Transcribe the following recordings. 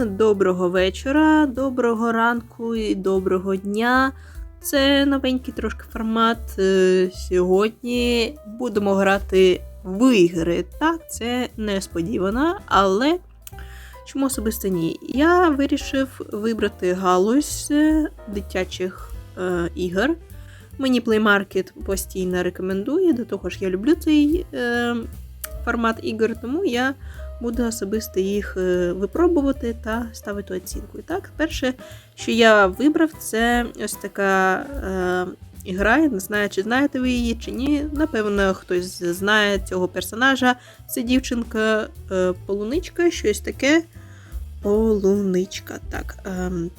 доброго вечора, доброго ранку і доброго дня. Це новенький трошки формат. Е, Сьогодні будемо грати в ігри. Так, це несподівано, але чому особисто ні? Я вирішив вибрати галузь е, дитячих е, ігор. Мені Market постійно рекомендує, до того ж я люблю цей е, формат ігор, тому я буду особисто їх е, випробувати та ставити оцінку. І так, перше, що я вибрав, це ось така е, ігра. Я не знаю, чи знаєте ви її, чи ні. Напевно, хтось знає цього персонажа. Це дівчинка е, щось таке. Полуничка. Так. ем,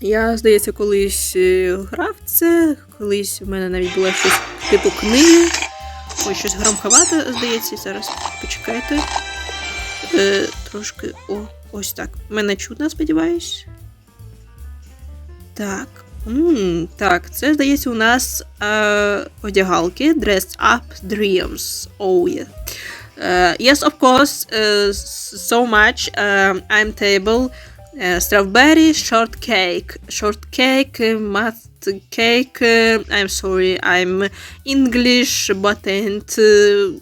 я, здається, колись е, грав це, колись у мене навіть було щось типу книги. Ой, щось громховато, здається, зараз почекайте. Е, трошки. О, ось так. Мене чутно, сподіваюсь. Так. М -м, так, це здається у нас е, одягалки. Dressed Up Dreams. Oh, yeah. Uh, yes, of course, uh, so much. Um, I'm table. Uh, strawberry shortcake. Shortcake, uh, must cake. Uh, I'm sorry, I'm English, but and... uh,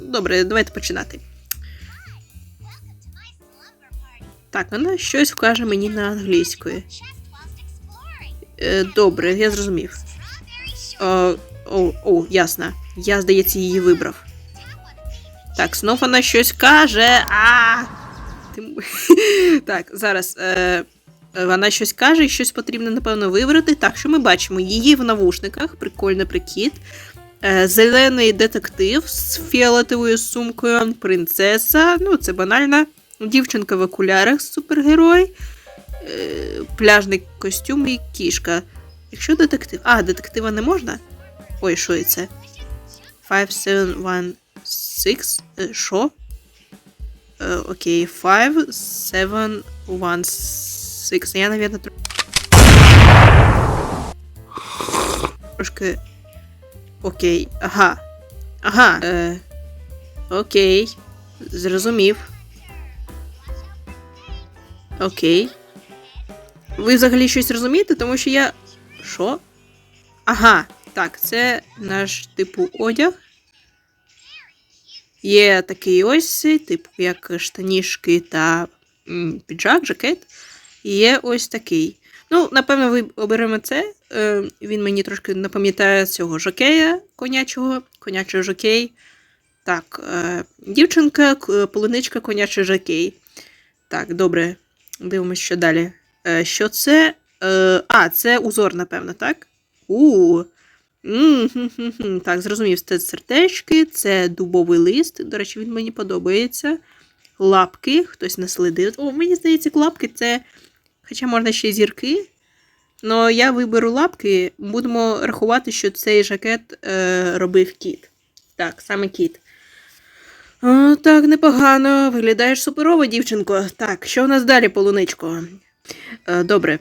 Добре, давайте починати. Так, вона щось вкаже мені на англійською. Е, добре, я зрозумів. О, о, о, ясно. Я, здається, її вибрав. Так, знов вона щось каже. А! Так, зараз. Е, вона щось каже, щось потрібно, напевно, вибрати. Так, що ми бачимо? Її в навушниках, прикольний прикид. Е, зелений детектив з фіолетовою сумкою, принцеса. Ну, це банально. Дівчинка в окулярах супергерой. Е, пляжний костюм і кішка. Якщо детектив. А, детектива не можна? Ой, що це? 5716. Е, Що? Е, Окей, 5716. Я, навірно, тр... трошки. Окей. Ага. Ага. Е, окей. Зрозумів. Окей. Ви взагалі щось розумієте, тому що я. Що? Ага, так, це наш типу одяг. Є такий ось, типу, як штанішки та піджак, жакет. І є ось такий. Ну, напевно, ви оберемо це. Е, він мені трошки напам'ятає цього жокея конячого, конячий жокей. Так, е, дівчинка, полуничка, конячий жокей. Так, добре. Дивимося, що далі. Е, що це? Е, а, це узор, напевно, так? У. Так, зрозумів, це сердечки, це дубовий лист. До речі, він мені подобається. Лапки, хтось наслідив. О, мені здається, лапки це. Хоча можна ще зірки. Но я виберу лапки, будемо рахувати, що цей жакет е, робив кіт. Так, саме кіт. О, так, непогано. Виглядаєш суперово, дівчинко. Так, що у нас далі, полуничко? Е, добре.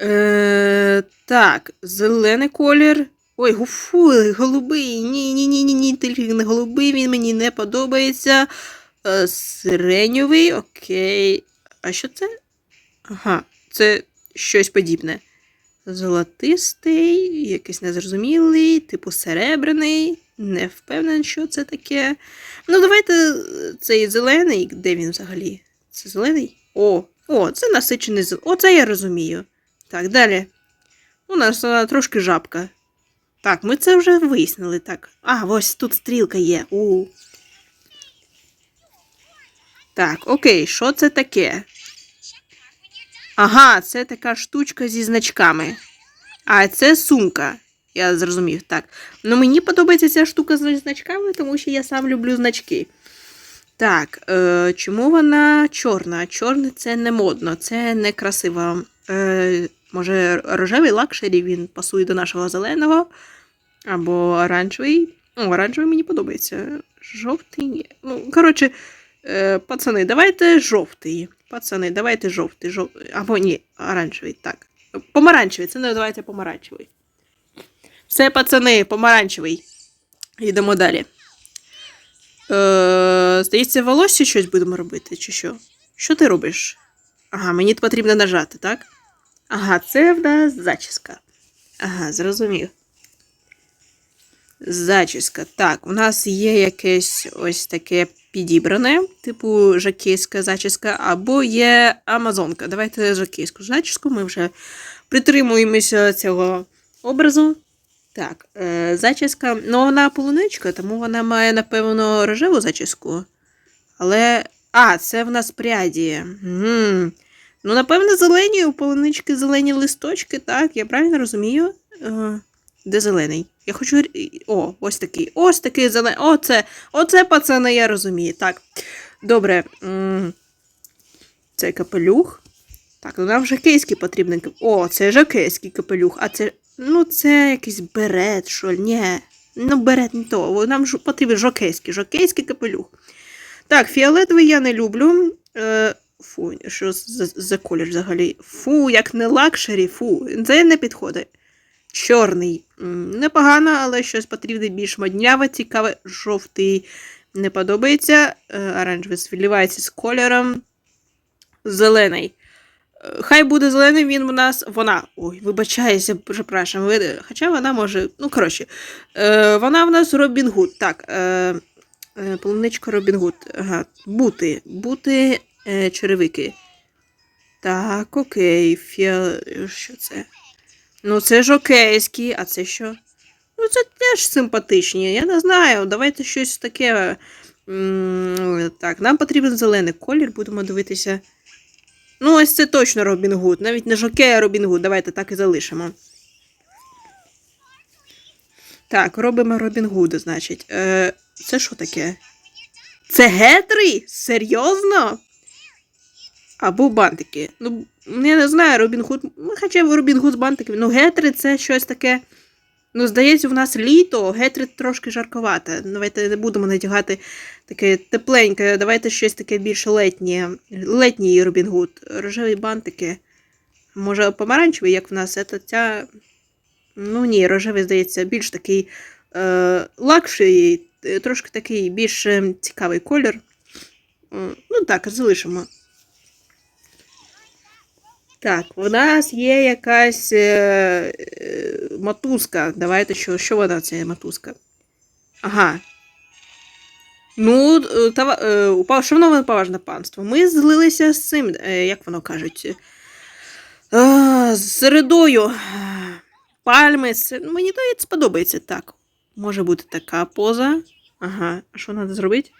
Е, так, зелений колір. Ой, гуфу, голубий. Ні, ні, ні, ні, ні, тільки не голубий, він мені не подобається. Е, сиреньовий, окей. А що це? Ага, це щось подібне. Золотистий, якийсь незрозумілий, типу серебряний. Не впевнений, що це таке. Ну, давайте е, цей зелений, де він взагалі? Це зелений? О, о, це насичений зелений. Оце я розумію. Так, далі. У нас вона трошки жабка. Так, ми це вже вияснили. Так. А, ось тут стрілка є. У. Так, окей, що це таке? Ага, це така штучка зі значками. А, це сумка. Я зрозумів, так. Ну, мені подобається ця штука з значками, тому що я сам люблю значки. Так, е, чому вона чорна? Чорний це не модно, це не красиво. Е, може, рожевий лакшері він пасує до нашого зеленого. Або оранжевий. О, оранжевий мені подобається. Жовтий. Ну, коротше, пацани, давайте жовтий. Пацани, давайте жовтий. Жов... Або ні, оранжевий. Так. Помаранчевий, це давайте помаранчевий. Все, пацани, помаранчевий. Йдемо далі. Е, здається, волосся щось будемо робити, чи що? Що ти робиш? Ага, мені потрібно нажати, так? Ага, це в нас зачіска. Ага, зрозумів. Зачіска. Так, у нас є якесь ось таке підібране, типу жакейська зачіска, або є амазонка. Давайте жакейську зачіску. Ми вже притримуємося цього образу. Так, е, зачіска. Ну, вона полуничка, тому вона має, напевно, рожеву зачіску. Але. А, це в нас пряді. М. Ну, напевно, зелені у полунички зелені листочки, так, я правильно розумію? Е, де зелений? Я хочу. О, ось такий. Ось такий зелений. Оце, оце, пацани, я розумію. Так. Добре. М, Це капелюх. Так, ну нам жакейський потрібен. кап- О, це жакейський капелюх. А це. Ну, це якийсь берет, що? Ні. Ну, берет не то. Нам ж потрібен жокейський, жокейський капелюх. Так, фіолетовий я не люблю. Е, фу, що за, за колір взагалі? Фу, як не лакшері, фу. Це не підходить. Чорний. Непогано, але щось потрібне більш модняве, цікаве, жовтий не подобається. Е, Оранжевий звілівається з кольором. Зелений. Е, Хай буде зелений, він у нас. Вона. Ой, вибачаюся, припрашуємо. ви- Хоча вона може. Ну, коротше, е, вона в нас Робін Гуд. Так. Полуничка Робін Гуд. Ага. Бути. Бути черевики. Так, окей. Фіал... Що це? Ну, це ж окейські, а це що? Ну, це теж симпатичні. Я не знаю. Давайте щось таке. Так, нам потрібен зелений колір, будемо дивитися. Ну, ось це точно Робін Гуд. Навіть не жокей, а Робін Гуд. Давайте так і залишимо. Так, робимо Робін Гуда, значить. Е, це що таке? Це гетри? Серйозно? Або бантики. Ну, я не знаю, Робін Гуд. Ну, хоча б Робін Гуд з бантиками. Ну, гетри це щось таке. Ну, здається, в нас літо, гетри трошки жарковате. Давайте не будемо надягати таке тепленьке, давайте щось таке більш летнє. Летній Робін Гуд. Рожеві бантики. Може, помаранчевий, як в нас, це ця. Ну ні, рожевий, здається, більш такий е, лакший, трошки такий більш е, цікавий колір. Ну так, залишимо. Так, в нас є якась е, е, мотузка. Давайте що, що вона це мотузка? Ага. Ну, е, та, е, шановне поважне панство, ми злилися з цим, е, як воно кажуть, е, з середою. Пальми, це, мені то сподобається так. Може бути така поза. Ага, а що треба зробити?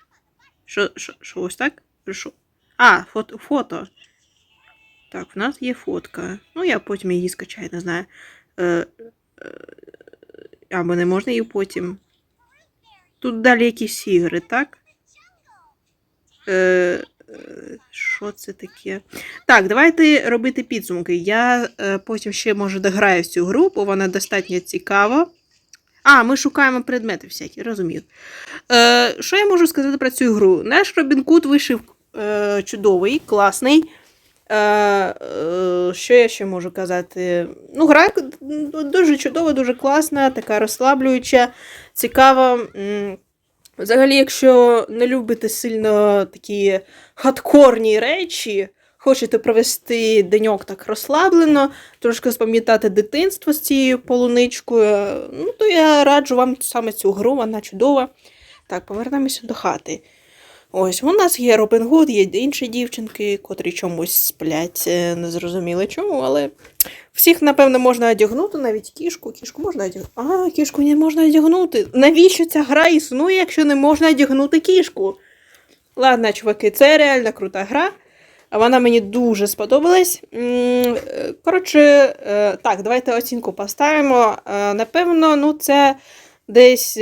Що, що, що ось так? Що? А, фото, фото. Так, в нас є фотка. Ну, я потім її скачаю, не знаю. Е, е, або не можна її потім. Тут далі якісь ігри, так? Е, що це таке? Так, давайте робити підсумки. Я е, потім ще, може, дограю в цю гру, бо вона достатньо цікава. А, ми шукаємо предмети всякі, розумію. Е, що я можу сказати про цю гру? Наш Робін Куд вийшов е, чудовий, класний. Е, е, що я ще можу казати? Ну, гра дуже чудова, дуже класна, така розслаблююча, цікава. Взагалі, якщо не любите сильно такі хардкорні речі, хочете провести деньок так розслаблено, трошки спам'ятати дитинство з цією полуничкою, ну то я раджу вам саме цю гру, вона чудова. Так, повернемося до хати. Ось, у нас є Робин Гуд, є інші дівчинки, котрі чомусь сплять, е, не зрозуміло чому, але всіх, напевно, можна одягнути, навіть кішку. Кішку можна одягнути. А, кішку не можна одягнути. Навіщо ця гра існує, якщо не можна одягнути кішку? Ладно, чуваки, це реально крута гра. Вона мені дуже сподобалась. Коротше, е, так, давайте оцінку поставимо. Е, Напевно, ну це десь.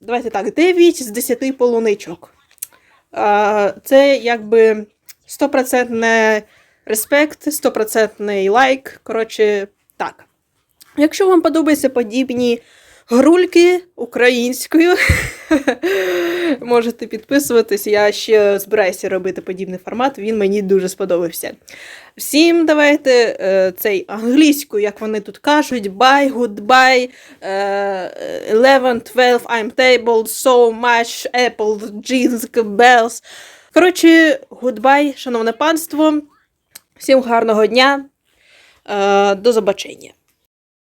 Давайте так, 9 з 10 полуничок. Це якби 100% респект, 100% лайк. Коротше, так. Якщо вам подобаються подібні грульки українською, можете підписуватись. Я ще збираюся робити подібний формат, він мені дуже сподобався. Всім давайте е, цей англійською, як вони тут кажуть, bye, goodbye, е, 11, 12, I'm table, so much, apple, jeans, bells. Коротше, гудбай, шановне панство. Всім гарного дня. Е, до побачення.